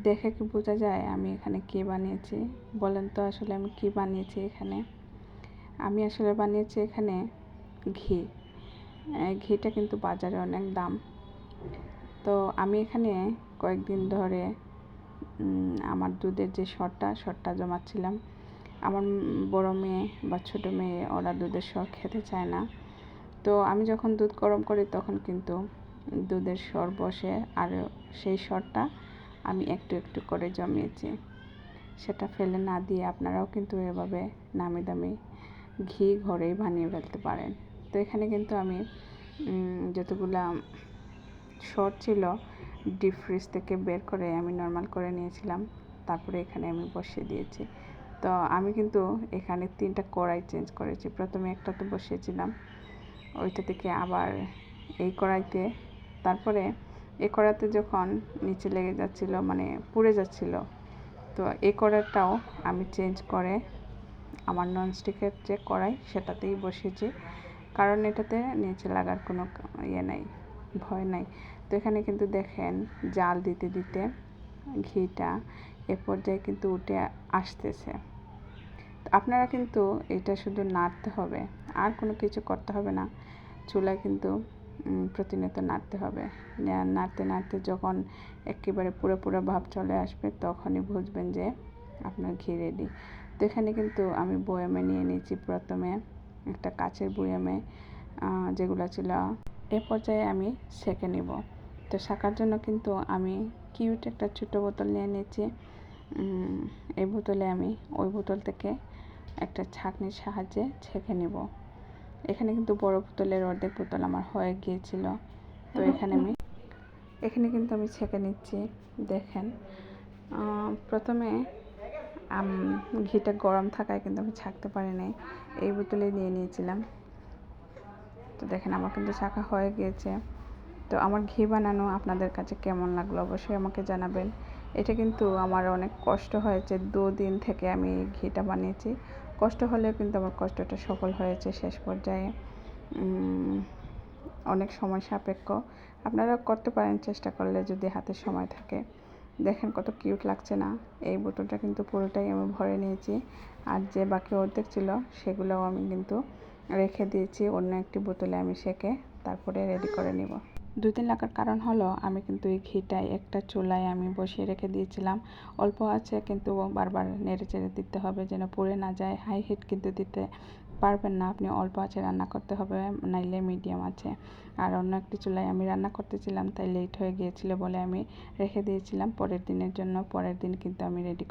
দেখে কি বোঝা যায় আমি এখানে কী বানিয়েছি? বলেন তো আসলে আমি কী বানিয়েছি এখানে? আমি আসলে বানিয়েছি এখানে ঘি। ঘিটা কিন্তু বাজারে অনেক দাম। তো আমি এখানে কয়েকদিন ধরে আমার দুধের যে শরটা শরটা জমাচ্ছিলাম। আমার বড় মেয়ে বা ছোটো মেয়ে, ওরা দুধের সর খেতে চায় না। তো আমি যখন দুধ গরম করি তখন কিন্তু দুধের সর বসে। আর সেই সরটা আমি একটু একটু করে জমিয়েছি। সেটা ফেলে না দিয়ে আপনারাও কিন্তু এভাবে নামি দামি ঘি ঘরেই বানিয়ে ফেলতে পারেন। তো এখানে কিন্তু আমি যতগুলা শর্ট ছিল ডিপ ফ্রিজ থেকে বের করে আমি নর্মাল করে নিয়েছিলাম। তারপরে এখানে আমি বসিয়ে দিয়েছি। তো আমি কিন্তু এখানে তিনটা কড়াই চেঞ্জ করেছি। প্রথমে একটা তো বসিয়েছিলাম, ওইটা থেকে আবার এই কড়াইতে, তারপরে এই কড়াইতে যখন নিচে লেগে যাচ্ছিল মানে পুড়ে যাচ্ছিল, তো এই কড়াইটাও আমি চেঞ্জ করে আমার ননস্টিকের যে কড়াই সেটাতেই বসিয়েছি কারণ এটাতে নিচে লাগার কোনো ইয়ে নাই, ভয় নাই। তো এখানে কিন্তু দেখেন জাল দিতে দিতে ঘিটা এ পর্যায়ে কিন্তু উঠে আসতেছে। আপনারা কিন্তু এটা শুধু নাড়তে হবে, আর কোনো কিছু করতে হবে না। চুলা কিন্তু প্রতিনিয়ত নাড়তে হবে। নাড়তে নাড়তে যখন একেবারে পুরো পুরো ভাব চলে আসবে তখনই বুঝবেন যে আপনার ঘি রেডি তো এখানে কিন্তু আমি বয়ামে নিয়ে নিয়েছি প্রথমে একটা কাচের বয়ামে যেগুলো ছিল। এ পর্যায়ে আমি সেঁকে নিব। তো শাকার জন্য কিন্তু আমি কিউট একটা ছোটো বোতল নিয়ে নিয়েছি। এই বোতলে আমি ওই বোতল থেকে একটা ছাঁকনির সাহায্যে ছেঁকে নিব। এখানে কিন্তু বড় বোতলের অর্ধেক বোতল আমার হয়ে গিয়েছিল। তো এখানে আমি, এখানে কিন্তু আমি ছেঁকে নিচ্ছি, দেখেন। প্রথমে ঘিটা গরম থাকায় কিন্তু আমি ছাঁকতে পারি নাই এই বোতলে নিয়ে নিয়েছিলাম। তো দেখেন, আমার কিন্তু ছাঁকা হয়ে গিয়েছে। তো আমার ঘি বানানো আপনাদের কাছে কেমন লাগল অবশ্যই আমাকে জানাবেন। এটা কিন্তু আমার অনেক কষ্ট হয়েছে। দুদিন থেকে আমি ঘিটা বানিয়েছি। কষ্ট হলেও কিন্তু আমার কষ্টটা সফল হয়েছে শেষ পর্যায়ে। অনেক সময় সাপেক্ষ। আপনারা করতে পারেন, চেষ্টা করলে যদি হাতে সময় থাকে। দেখেন কত কিউট লাগছে না? এই বোতলটা কিন্তু পুরোটাই আমি ভরে নিয়েছি। আর যে বাকি অর্ধেক ছিল, সেগুলোও আমি কিন্তু রেখে দিয়েছি। অন্য একটি বোতলে আমি সেকে তারপরে রেডি করে নিব। দুই দিন লাগার কারণ হলো, আমি কিন্তু এই ঘিটাই একটা চুলায় আমি বসিয়ে রেখে দিয়েছিলাম। অল্প আছে, কিন্তু বারবার নেড়ে চেড়ে দিতে হবে যেন পুড়ে না যায়। হাই হিট কিন্তু দিতে পারবেন না। আপনি অল্প আছে, রান্না করতে হবে, নাইলে মিডিয়াম আছে। আর অন্য একটি চুলায় আমি রান্না করতেছিলাম, তাই লেট হয়ে গিয়েছিল বলে আমি রেখে দিয়েছিলাম। পরের দিনের জন্য, পরের দিন কিন্তু আমি রেডি